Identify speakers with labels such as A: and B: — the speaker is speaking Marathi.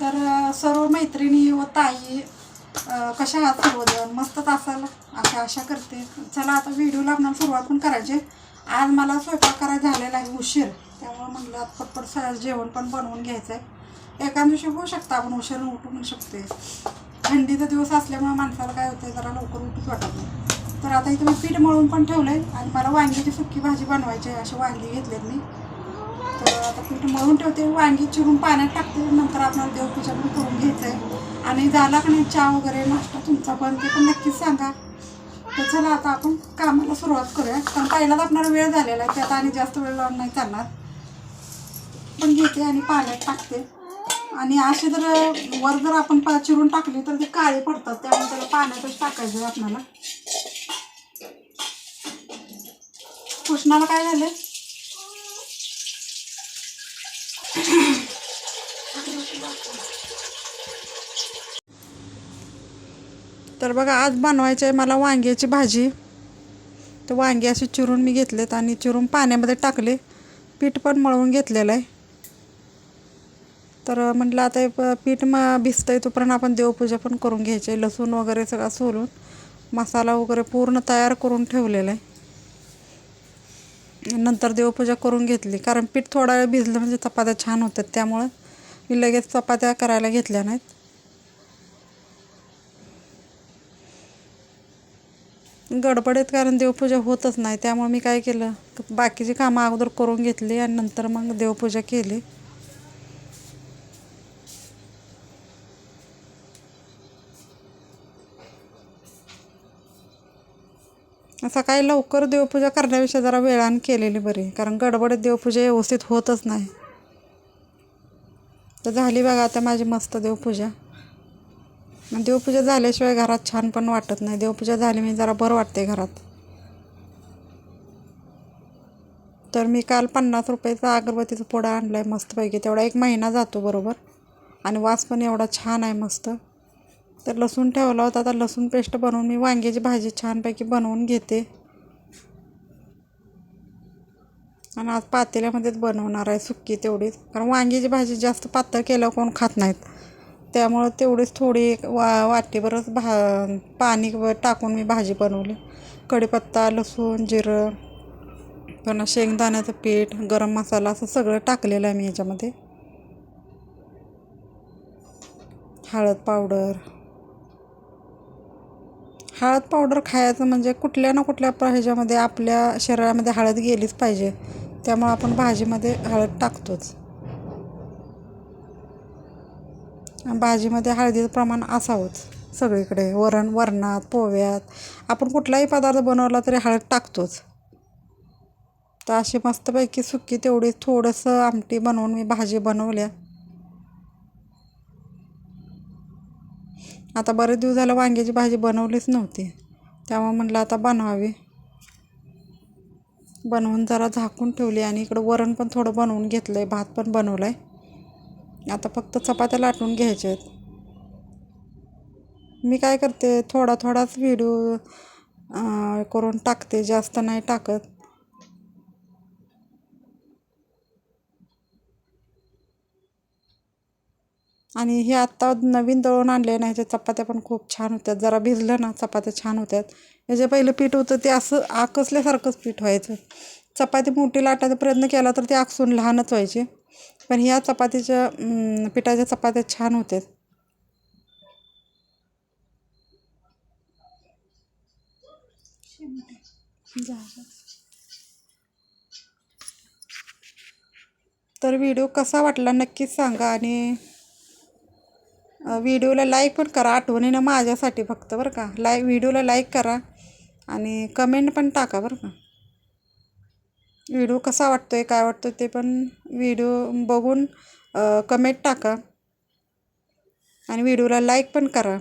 A: तर सर्व मैत्रिणी व ताई कशा आहात सर्वजण? मस्तच असाल? अशा आशा करते. चला आता व्हिडिओला आपण सुरुवात पण करायची. आज मला स्वयंपाक करायला झालेला आहे उशीर. त्यामुळे म्हटलं आता पटपट स- जेवण पण बनवून घ्यायचं आहे एका दिवशी होऊ शकतं आपण उशीर उठू शकते थंडीचा दिवस असल्यामुळे माणसाला काय होतं जरा लवकर उठूच वाटत नाही. तर आता इथे मी पीठ मळून पण ठेवलं आहे आणि मला वांग्याची सुकी भाजी बनवायची आहे असे वांगी घेतलेत मी. तर आता पीठ मळून ठेवते वांगी चिरून पाण्यात टाकते नंतर आपल्याला देवपूजा पण करून घ्यायचं आहे आणि झाला का नाही चहा वगैरे नाश्ता तुमचा पण ते पण नक्कीच सांगा. तर चला आता आपण कामाला सुरुवात करूया. कारण पहिलाच आपणाला वेळ झालेला आहे त्यात आणि जास्त वेळ लावून नाही चालणार. पण घेते आणि पाण्यात टाकते. आणि असे जर वर जर आपण पा चिरून टाकली तर ते काळे पडतात त्यामुळे त्याला पाण्यातच टाकायचं आहे आपल्याला. कृष्णाला काय झालं तर बघा आज बनवायची आहे मला वांग्याची भाजी. तर वांगे असे चिरून मी घेतलेत आणि चिरून पाण्यामध्ये टाकले. पीठ पण मळवून घेतलेलं आहे. तर म्हटलं आता पीठ म भिजतं आहे तोपर्यंत आपण देवपूजा पण करून घ्यायची आहे. लसूण वगैरे सगळं सोलून मसाला वगैरे पूर्ण तयार करून ठेवलेला आहे. नंतर देवपूजा करून घेतली. कारण पीठ थोडा वेळ भिजलं म्हणजे चपात्या छान होतात. त्यामुळं मी लगेच चपात्या करायला घेतल्या नाहीत. गडबडीत कारण देवपूजा होतच नाही. त्यामुळे मी काय केलं? बाकीची कामं अगोदर करून घेतली आणि नंतर मग देवपूजा केली. सकाळी लवकर देवपूजा करण्यापेक्षा जरा वेळानं केलेली बरी. कारण गडबडीत देवपूजा व्यवस्थित होतच नाही. तर झाली बघा आता माझी मस्त देवपूजा. देवपूजा झाल्याशिवाय घरात छान पण वाटत नाही. देवपूजा झाली मी जरा बरं वाटते घरात. तर मी काल पन्नास रुपयाचा अगरबत्तीचा पोडा आणला आहे मस्तपैकी. तेवढा एक महिना जातो बरोबर. आणि वास पण एवढा छान आहे मस्त. तर लसूण ठेवला होता. आता लसूण पेस्ट बनवून मी वांग्याची भाजी छानपैकी बनवून घेते. आणि आज पातेल्यामध्येच बनवणार आहे सुक्की तेवढीच. कारण वांग्याची भाजी जास्त पातळ केल्यावर कोण खात नाहीत. त्यामुळं तेवढीच थोडी एक वा वाटीभरच भा पाणी व टाकून मी भाजी बनवली. कढीपत्ता लसूण जिरं पुन्हा शेंगदाण्याचं पीठ गरम मसाला असं सगळं टाकलेलं आहे मी याच्यामध्ये. हळद पावडर. हळद पावडर खायचं म्हणजे कुठल्या ना कुठल्या ह्याच्यामध्ये आपल्या शरीरामध्ये हळद गेलीच पाहिजे. त्यामुळं आपण भाजीमध्ये हळद टाकतोच. भाजीमध्ये हळदीचं प्रमाण असावंच सगळीकडे. वरण वरणात पोव्यात. आपण कुठलाही पदार्थ बनवला तरी हळद टाकतोच. तर अशी मस्तपैकी सुकी तेवढी थोडंसं आमटी बनवून मी भाजी बनवल्या. आता बरेच दिवस झालं वांग्याची भाजी बनवलीच नव्हती. त्यामुळे म्हटलं आता बनवावी. बनवून जरा झाकून ठेवली आणि इकडं वरण पण थोडं बनवून घेतलं आहे भात पण बनवला आहे आता फक्त चपात्या लाटून घ्यायच्या आहेत. मी काय करते थोडा थोडाच व्हिडिओ करून टाकते जास्त नाही टाकत. आणि हे आत्ता नवीन दळून आणले ना ह्याच्या चपात्या पण खूप छान होत्यात. जरा भिजलं ना चपात्या छान होत्यात. हे पहिलं पीठ होतं ते असं आकसल्यासारखंच पीठ व्हायचं. चपाती मोठी लाटायचा प्रयत्न केला तर ते आकसून लहानच व्हायचे. पण ह्या चपातीच्या पिठाच्या चपात्या छान होत्यात. तर व्हिडिओ कसा वाटला नक्कीच सांगा आणि व्हिडिओला लाईक पण करा आठवणीनं माझ्यासाठी फक्त बरं का. लाईक व्हिडिओला लाईक करा आणि कमेंट पण टाका बरं का. व्हिडिओ कसा वाटतो आहे काय वाटतं ते पण व्हिडिओ बघून कमेंट टाका. आणि व्हिडिओला लाईक पण करा.